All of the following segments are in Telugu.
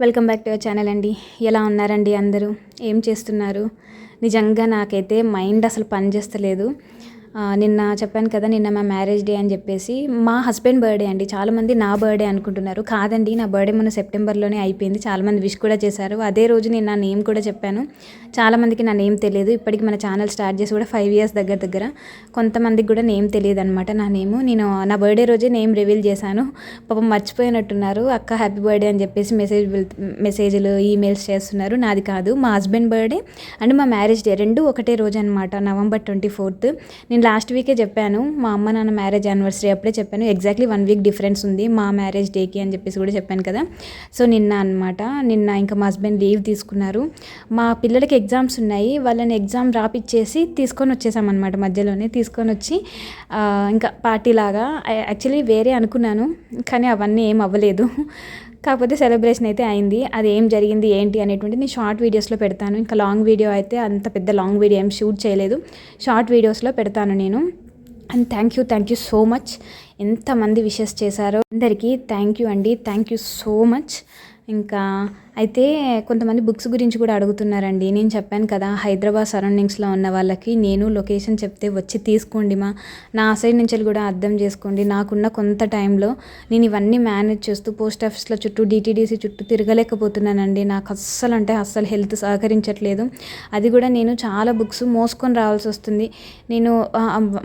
Welcome back to our channel అండి. ఎలా ఉన్నారండి అందరూ? ఏం చేస్తున్నారు? నిజంగా నాకైతే మైండ్ అసలు పనిచేస్తలేదు. నిన్న చెప్పాను కదా నిన్న మా మ్యారేజ్ డే అని చెప్పేసి మా హస్బెండ్ బర్త్డే అండి. చాలామంది నా బర్త్డే అనుకుంటున్నారు. కాదండి నా బర్త్డే మొన్న సెప్టెంబర్లోనే అయిపోయింది. చాలామంది విష్ కూడా చేశారు. అదే రోజు నేను నా నేమ్ కూడా చెప్పాను. చాలామందికి నా నేమ్ తెలియదు. ఇప్పటికి మన ఛానల్ స్టార్ట్ చేసి కూడా ఫైవ్ ఇయర్స్ దగ్గర దగ్గర కొంతమందికి కూడా నేమ్ తెలియదు అనమాట నా నేము నేను నా బర్త్డే రోజే నేమ్ రివీల్ చేశాను. పాపం మర్చిపోయినట్టున్నారు. అక్క హ్యాపీ బర్త్డే అని చెప్పేసి మెసేజ్ మెసేజ్లు ఈమెయిల్స్ చేస్తున్నారు. నాది కాదు. మా హస్బెండ్ బర్త్డే అండ్ మా మ్యారేజ్ డే రెండు ఒకటే రోజు అనమాట నవంబర్ ట్వంటీ ఫోర్త్ నేను లాస్ట్ వీకే చెప్పాను మా అమ్మ నాన్న మ్యారేజ్ యానివర్సరీ అప్పుడే చెప్పాను ఎగ్జాక్ట్లీ వన్ వీక్ డిఫరెన్స్ ఉంది మా మ్యారేజ్ డేకి అని చెప్పేసి కూడా చెప్పాను కదా. సో నిన్న అనమాట నిన్న ఇంకా మా హస్బెండ్ లీవ్ తీసుకున్నారు. మా పిల్లలకి ఎగ్జామ్స్ ఉన్నాయి వాళ్ళని ఎగ్జామ్ రాపిచ్చేసి తీసుకొని వచ్చేసామన్నమాట మధ్యలోనే తీసుకొని వచ్చి ఇంకా పార్టీ లాగా యాక్చువల్లీ వేరే అనుకున్నాను కానీ అవన్నీ ఏం అవ్వలేదు. కాకపోతే సెలబ్రేషన్ అయితే అయింది. అది ఏం జరిగింది ఏంటి అనేటువంటి నేను షార్ట్ వీడియోస్లో పెడతాను. ఇంకా లాంగ్ వీడియో అయితే అంత పెద్ద లాంగ్ వీడియో ఏం షూట్ చేయలేదు. షార్ట్ వీడియోస్లో పెడతాను నేను. And thank you thank you so much ఎంతమంది విషెస్ చేశారో అందరికీ థ్యాంక్ యూ అండి. థ్యాంక్ యూ సో మచ్ ఇంకా అయితే కొంతమంది బుక్స్ గురించి కూడా అడుగుతున్నారండి. నేను చెప్పాను కదా హైదరాబాద్ సరౌండింగ్స్లో ఉన్న వాళ్ళకి నేను లొకేషన్ చెప్తే వచ్చి తీసుకోండి మా. నా సైడ్ నుంచి కూడా అర్థం చేసుకోండి. నాకున్న కొంత టైంలో నేను ఇవన్నీ మేనేజ్ చేస్తూ పోస్ట్ ఆఫీస్లో చుట్టూ డిటీడీసీ చుట్టూ తిరగలేకపోతున్నానండి. నాకు అస్సలు అంటే అస్సలు హెల్త్ సహకరించట్లేదు. అది కూడా నేను చాలా బుక్స్ మోసుకొని రావాల్సి వస్తుంది. నేను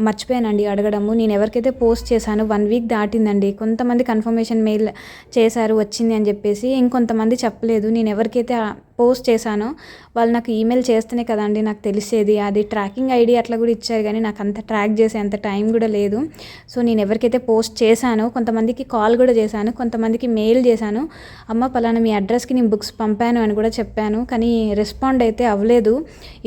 మర్చిపోయానండి అడగడము. నేను ఎవరికైతే పోస్ట్ చేశాను వన్ వీక్ దాటిందండి. కొంతమంది కన్ఫర్మేషన్ మెయిల్ చేశారు వచ్చింది అని చెప్పేసి ఇంకొంతమంది చెప్పలేదు. నేను ఎవరికైతే ఆ పోస్ట్ చేశానో. వాళ్ళు నాకు ఈమెయిల్ చేస్తేనే కదండి నాకు తెలిసేది. అది ట్రాకింగ్ ఐడి అట్లా కూడా ఇచ్చారు కానీ నాకు అంత ట్రాక్ చేసే అంత టైం కూడా లేదు. సో నేను ఎవరికైతే పోస్ట్ చేశానో కొంతమందికి కాల్ కూడా చేశాను కొంతమందికి మెయిల్ చేశాను. అమ్మ పలానా మీ అడ్రస్కి నేను బుక్స్ పంపాను అని కూడా చెప్పాను. కానీ రెస్పాండ్ అయితే అవ్వలేదు.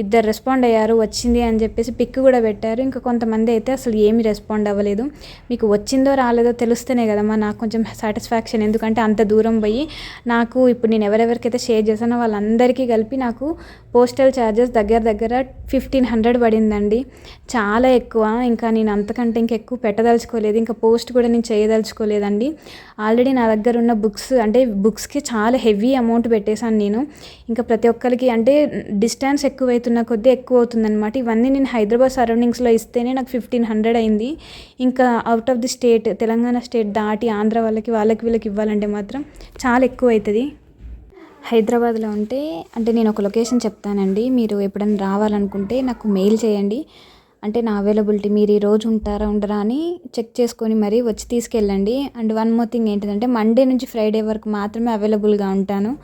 ఇద్దరు రెస్పాండ్ అయ్యారు వచ్చింది అని చెప్పేసి పిక్ కూడా పెట్టారు. ఇంకా కొంతమంది అయితే అసలు ఏమీ రెస్పాండ్ అవ్వలేదు. మీకు వచ్చిందో రాలేదో తెలుస్తేనే కదమ్మా నాకు కొంచెం సాటిస్ఫాక్షన్. ఎందుకంటే అంత దూరం పోయి నాకు ఇప్పుడు నేను ఎవరెవరికైతే షేర్ చేశానో అందరికీ కలిపి నాకు పోస్టల్ ఛార్జెస్ దగ్గర దగ్గర ఫిఫ్టీన్ హండ్రెడ్ పడిందండి. చాలా ఎక్కువ. ఇంకా నేను అంతకంటే ఇంకా ఎక్కువ పెట్టదలుచుకోలేదు. ఇంకా పోస్ట్ కూడా నేను చేయదలుచుకోలేదండి. ఆల్రెడీ నా దగ్గర ఉన్న బుక్స్ అంటే బుక్స్కి చాలా హెవీ అమౌంట్ పెట్టేశాను నేను. ఇంకా ప్రతి ఒక్కరికి అంటే డిస్టెన్స్ ఎక్కువైతున్న కొద్దీ ఎక్కువ అవుతుందన్నమాట ఇవన్నీ నేను హైదరాబాద్ సరౌండింగ్స్లో ఇస్తేనే నాకు ఫిఫ్టీన్ హండ్రెడ్ అయింది. ఇంకా out of the state Telangana state దాటి ఆంధ్ర వాళ్ళకి వాళ్ళకి వీళ్ళకి ఇవ్వాలంటే మాత్రం చాలా ఎక్కువ అవుతుంది హైదరాబాద్లో ఉంటే అంటే నేను ఒక లొకేషన్ చెప్తానండి. మీరు ఎప్పుడైనా రావాలనుకుంటే నాకు మెయిల్ చేయండి. అంటే నా అవైలబిలిటీ మీరు ఈ రోజు ఉంటారా ఉండరా అని చెక్ చేసుకొని మరీ వచ్చి తీసుకెళ్ళండి. అండ్ వన్ మోర్ థింగ్ ఏంటంటే మండే నుంచి ఫ్రైడే వరకు మాత్రమే అవైలబుల్గా ఉంటాను.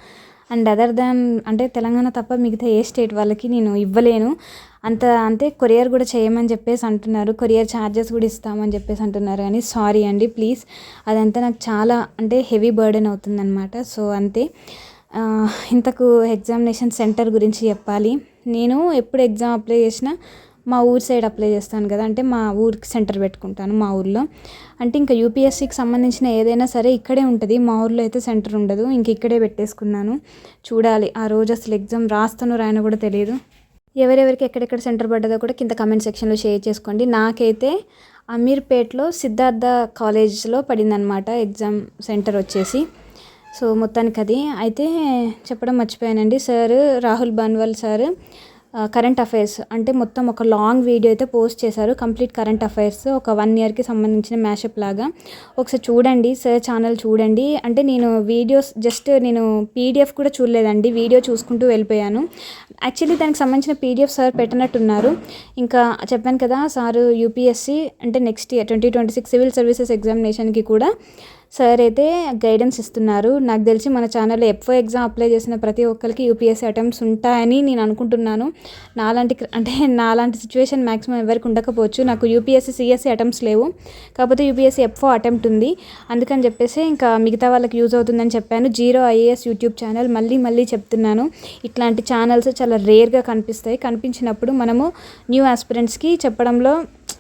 అండ్ అదర్ దాన్ అంటే తెలంగాణ తప్ప మిగతా ఏ స్టేట్ వాళ్ళకి నేను ఇవ్వలేను. అంత అంటే కొరియర్ కూడా చేయమని చెప్పేసి అంటున్నారు. కొరియర్ ఛార్జెస్ కూడా ఇస్తామని చెప్పేసి అంటున్నారు. కానీ సారీ అండి ప్లీజ్. అదంతా నాకు చాలా అంటే హెవీ బర్డెన్ అవుతుందన్నమాట. సో అంతే. ఇంతకు ఎగ్జామినేషన్ సెంటర్ గురించి చెప్పాలి. నేను ఎప్పుడు ఎగ్జామ్ అప్లై చేసినా మా ఊరి సైడ్ అప్లై చేస్తాను కదా అంటే మా ఊరికి సెంటర్ పెట్టుకుంటాను మా ఊర్లో. అంటే ఇంకా యూపీఎస్సీకి సంబంధించిన ఏదైనా సరే ఇక్కడే ఉంటుంది మా ఊర్లో అయితే సెంటర్ ఉండదు ఇంక ఇక్కడే పెట్టేసుకున్నాను. చూడాలి ఆ రోజు అసలు ఎగ్జామ్ రాస్తానో రాయనో కూడా తెలియదు. ఎవరెవరికి ఎక్కడెక్కడ సెంటర్ పడ్డదో కూడా కింద కమెంట్ సెక్షన్లో షేర్ చేసుకోండి. నాకైతే అమీర్పేట్లో సిద్ధార్థ కాలేజ్లో పడిందనమాట ఎగ్జామ్ సెంటర్ వచ్చేసి. సో మొత్తానికి అది అయితే చెప్పడం మర్చిపోయానండి. Sir Rahul Banwal sir current affairs అంటే మొత్తం ఒక లాంగ్ వీడియో అయితే పోస్ట్ చేశారు. కంప్లీట్ కరెంట్ అఫైర్స్ ఒక వన్ ఇయర్కి సంబంధించిన మ్యాషప్ లాగా. ఒకసారి చూడండి సార్ ఛానల్ చూడండి. అంటే నేను వీడియోస్ జస్ట్ నేను పీడిఎఫ్ కూడా చూడలేదండి. వీడియో చూసుకుంటూ వెళ్ళిపోయాను. యాక్చువల్లీ దానికి సంబంధించిన పీడిఎఫ్ సార్ పెట్టినట్టున్నారు. ఇంకా చెప్పాను కదా సార్ యూపీఎస్సీ అంటే next year twenty twenty six civil services ఎగ్జామినేషన్కి కూడా. సార్ అయితే గైడెన్స్ ఇస్తున్నారు. నాకు తెలిసి మన ఛానల్లో ఎఫ్ఓ ఎగ్జామ్ అప్లై చేసిన ప్రతి ఒక్కరికి యూపీఎస్సీ అటెంప్ట్స్ ఉంటాయని నేను అనుకుంటున్నాను. నాలాంటి అంటే నాలాంటి సిచ్యువేషన్ మ్యాక్సిమం ఎవరికి ఉండకపోవచ్చు. నాకు యూపీఎస్సీ సిఎస్సీ అటెంప్ట్స్ లేవు. కాకపోతే యూపీఎస్సీ ఎఫ్ఓ అటెంప్ట్ ఉంది. అందుకని చెప్పేసి ఇంకా మిగతా వాళ్ళకి యూజ్ అవుతుందని చెప్పాను. జీరో ఐఏఎస్ యూట్యూబ్ ఛానల్ మళ్ళీ మళ్ళీ చెప్తున్నాను. ఇట్లాంటి ఛానల్స్ చాలా రేర్గా కనిపిస్తాయి. కనిపించినప్పుడు మనము న్యూ ఆస్పిరెంట్స్కి చెప్పడంలో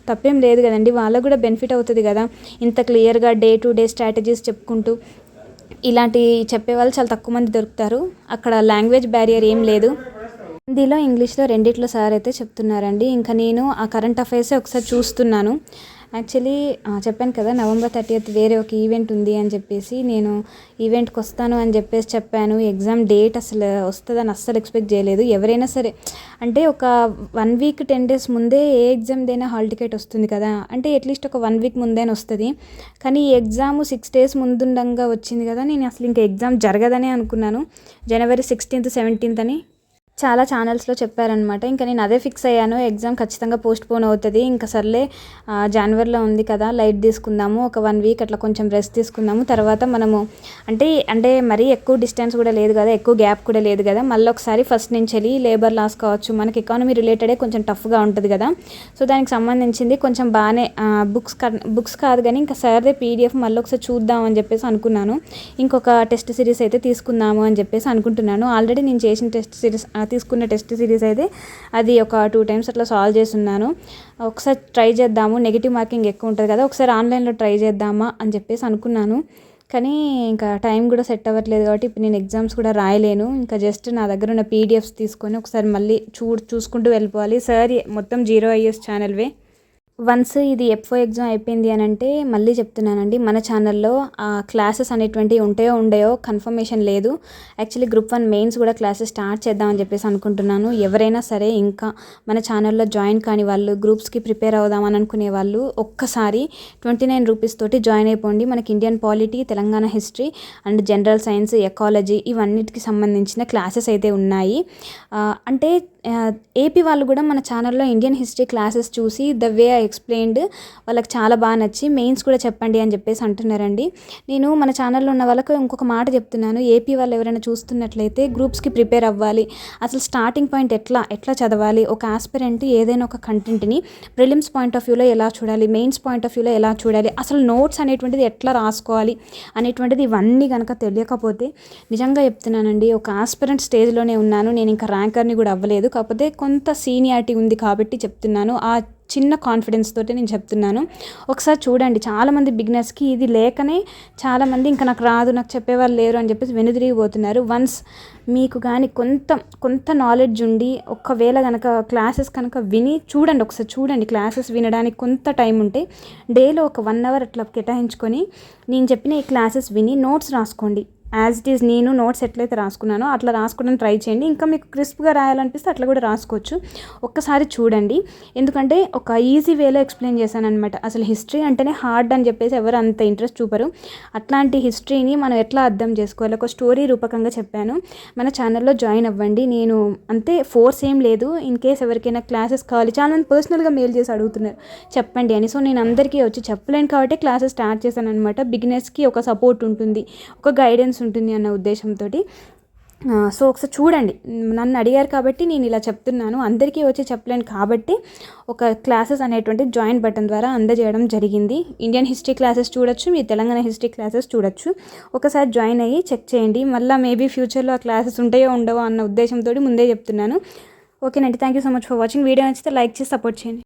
తప్పేం లేదు కదండి. వాళ్ళకు కూడా బెనిఫిట్ అవుతుంది కదా. ఇంత క్లియర్గా డే టు డే స్ట్రాటజీస్ చెప్పుకుంటూ ఇలాంటి చెప్పే వాళ్ళు చాలా తక్కువ మంది దొరుకుతారు. అక్కడ లాంగ్వేజ్ బ్యారియర్ ఏం లేదు. హిందీలో ఇంగ్లీష్లో రెండిట్లో సార్ అయితే చెప్తున్నారండి. ఇంకా నేను ఆ కరెంట్ అఫైర్సే ఒకసారి చూస్తున్నాను. యాక్చువల్లీ చెప్పాను కదా నవంబర్ థర్టీయత్ వేరే ఒక ఈవెంట్ ఉంది అని చెప్పేసి నేను ఈవెంట్కి వస్తాను అని చెప్పేసి చెప్పాను. ఎగ్జామ్ డేట్ అసలు వస్తుందని అస్సలు ఎక్స్పెక్ట్ చేయలేదు. ఎవరైనా సరే అంటే ఒక వన్ వీక్ టెన్ డేస్ ముందే ఏ ఎగ్జామ్దైనా హాల్ టికెట్ వస్తుంది కదా. అంటే అట్లీస్ట్ ఒక వన్ వీక్ ముందేనే వస్తుంది. కానీ ఈ ఎగ్జామ్ సిక్స్ డేస్ ముందుండంగా వచ్చింది కదా నేను అసలు ఇంకా ఎగ్జామ్ జరగదనే అనుకున్నాను. జనవరి సిక్స్టీన్త్ సెవెంటీన్త్ అని చాలా ఛానల్స్లో చెప్పారనమాట ఇంకా నేను అదే ఫిక్స్ అయ్యాను. ఎగ్జామ్ ఖచ్చితంగా పోస్ట్ పోన్ అవుతుంది. ఇంకా సర్లే జనవరిలో ఉంది కదా లైట్ తీసుకుందాము. ఒక వన్ వీక్ అట్లా కొంచెం రెస్ట్ తీసుకుందాము. తర్వాత మనము అంటే అంటే మరీ ఎక్కువ డిస్టెన్స్ కూడా లేదు కదా ఎక్కువ గ్యాప్ కూడా లేదు కదా మళ్ళీ ఒకసారి ఫస్ట్ నుంచి వెళ్ళి లేబర్ లాస్ కావచ్చు. మనకి ఎకానమీ రిలేటెడే కొంచెం టఫ్గా ఉంటుంది కదా. సో దానికి సంబంధించింది కొంచెం బాగానే బుక్స్ బుక్స్ కాదు కానీ ఇంకా సార్దే పీడిఎఫ్ మళ్ళీ ఒకసారి చూద్దాం అని చెప్పేసి అనుకున్నాను. ఇంకొక టెస్ట్ సిరీస్ అయితే తీసుకుందాము అని చెప్పేసి అనుకుంటున్నాను. ఆల్రెడీ నేను చేసిన టెస్ట్ సిరీస్ తీసుకున్న టెస్ట్ సిరీస్ అయితే అది ఒక టూ టైమ్స్ అట్లా సాల్వ్ చేస్తున్నాను. ఒకసారి ట్రై చేద్దాము. నెగిటివ్ మార్కింగ్ ఎక్కువ ఉంటుంది కదా ఒకసారి ఆన్లైన్లో ట్రై చేద్దామా అని చెప్పేసి అనుకున్నాను. కానీ ఇంకా టైం కూడా సెట్ అవ్వట్లేదు కాబట్టి ఇప్పుడు నేను ఎగ్జామ్స్ కూడా రాయలేను. ఇంకా జస్ట్ నా దగ్గర ఉన్న పీడిఎఫ్స్ తీసుకొని ఒకసారి మళ్ళీ చూ చూసుకుంటూ వెళ్ళిపోవాలి. సార్ మొత్తం జీరో ఐఎస్ ఛానల్వే. వన్స్ ఇది ఎఫ్ఓ ఎగ్జామ్ అయిపోయింది అని అంటే మళ్ళీ చెప్తున్నానండి. మన ఛానల్లో క్లాసెస్ అనేటువంటివి ఉంటాయో ఉండయో కన్ఫర్మేషన్ లేదు. యాక్చువల్లీ గ్రూప్ వన్ మెయిన్స్ కూడా క్లాసెస్ స్టార్ట్ చేద్దామని చెప్పేసి అనుకుంటున్నాను. ఎవరైనా సరే ఇంకా మన ఛానల్లో జాయిన్ కాని వాళ్ళు గ్రూప్స్కి ప్రిపేర్ అవుదామని అనుకునే వాళ్ళు ఒక్కసారి ట్వంటీ నైన్ రూపీస్ తోటి జాయిన్ అయిపోండి. మనకి Indian polity Telangana history and general science ecology ఇవన్నిటికి సంబంధించిన క్లాసెస్ అయితే ఉన్నాయి. అంటే ఏపీ వాళ్ళు కూడా మన ఛానల్లో ఇండియన్ హిస్టరీ క్లాసెస్ చూసి ద వే ఐ ఎక్స్ప్లెయిన్డ్ వాళ్ళకి చాలా బాగా నచ్చి మెయిన్స్ కూడా చెప్పండి అని చెప్పేసి అంటున్నారండి. నేను మన ఛానల్లో ఉన్న వాళ్ళకు ఇంకొక మాట చెప్తున్నాను. ఏపీ వాళ్ళు ఎవరైనా చూస్తున్నట్లయితే గ్రూప్స్కి ప్రిపేర్ అవ్వాలి. అసలు స్టార్టింగ్ పాయింట్ ఎట్లా ఎట్లా చదవాలి? ఒక ఆస్పిరెంట్ ఏదైనా ఒక కంటెంట్ని ప్రిలిమ్స్ పాయింట్ ఆఫ్ వ్యూలో ఎలా చూడాలి? మెయిన్స్ పాయింట్ ఆఫ్ వ్యూలో ఎలా చూడాలి? అసలు నోట్స్ అనేటువంటిది ఎట్లా రాసుకోవాలి? అనేటువంటిది ఇవన్నీ కనుక తెలియకపోతే నిజంగా చెప్తున్నానండి ఒక ఆస్పిరెంట్ స్టేజ్లోనే ఉన్నాను. నేను ఇంకా ర్యాంకర్ని కూడా అవ్వలేదు. కాకపోతే కొంత సీనియారిటీ ఉంది కాబట్టి చెప్తున్నాను. ఆ చిన్న కాన్ఫిడెన్స్ తోటి నేను చెప్తున్నాను. ఒకసారి చూడండి చాలామంది బిగినర్స్కి ఇది లేకనే చాలామంది ఇంకా నాకు రాదు నాకు చెప్పేవాళ్ళు లేరు అని చెప్పేసి వెనుదిరిగిపోతున్నారు. వన్స్ మీకు కానీ కొంత కొంత నాలెడ్జ్ ఉండి ఒకవేళ కనుక క్లాసెస్ కనుక విని చూడండి ఒకసారి చూడండి క్లాసెస్ వినడానికి కొంత టైం ఉంటే డేలో ఒక వన్ అవర్ అట్లా కేటాయించుకొని నేను చెప్పిన ఈ క్లాసెస్ విని నోట్స్ రాసుకోండి. యాజ్ ఇట్ ఈస్ నేను నోట్స్ ఎట్లయితే రాసుకున్నానో అట్లా రాసుకోవడానికి ట్రై చేయండి. ఇంకా మీకు క్రిస్ప్గా రాయాలనిపిస్తే అట్లా కూడా రాసుకోవచ్చు. ఒక్కసారి చూడండి. ఎందుకంటే ఒక ఈజీ వేలో ఎక్స్ప్లెయిన్ చేశాను అనమాట అసలు హిస్టరీ అంటేనే హార్డ్ అని చెప్పేసి ఎవరు అంత ఇంట్రెస్ట్ చూపరు. అట్లాంటి హిస్టరీని మనం ఎట్లా అర్థం చేసుకోవాలి? ఒక స్టోరీ రూపకంగా చెప్పాను. మన ఛానల్లో జాయిన్ అవ్వండి. నేను అంతే ఫోర్స్ ఏం లేదు. ఇన్ కేస్ ఎవరికైనా క్లాసెస్ కావాలి చాలా మంది పర్సనల్గా మెయిల్ చేసి అడుగుతున్నారు. చెప్పండి అని. సో నేను అందరికీ వచ్చి చెప్పలేను కాబట్టి క్లాసెస్ స్టార్ట్ చేశాను అనమాట బిగినర్స్కి ఒక సపోర్ట్ ఉంటుంది. ఒక గైడెన్స్ ఉంటుంది అన్న ఉద్దేశంతో సో ఒకసారి చూడండి. నన్ను అడిగారు కాబట్టి నేను ఇలా చెప్తున్నాను. అందరికీ వచ్చి చెప్పలేను కాబట్టి ఒక క్లాసెస్ అనేటువంటి జాయిన్ బటన్ ద్వారా అందజేయడం జరిగింది. ఇండియన్ హిస్టరీ క్లాసెస్ చూడొచ్చు మీ తెలంగాణ హిస్టరీ క్లాసెస్ చూడొచ్చు. ఒకసారి జాయిన్ అయ్యి చెక్ చేయండి. మళ్ళీ మేబీ ఫ్యూచర్లో ఆ క్లాసెస్ ఉంటాయో ఉండవో అన్న ఉద్దేశంతో ముందే చెప్తున్నాను. ఓకేనండి. Thank you so much for watching. Video నచ్చితే లైక్ చేసి సపోర్ట్ చేయండి.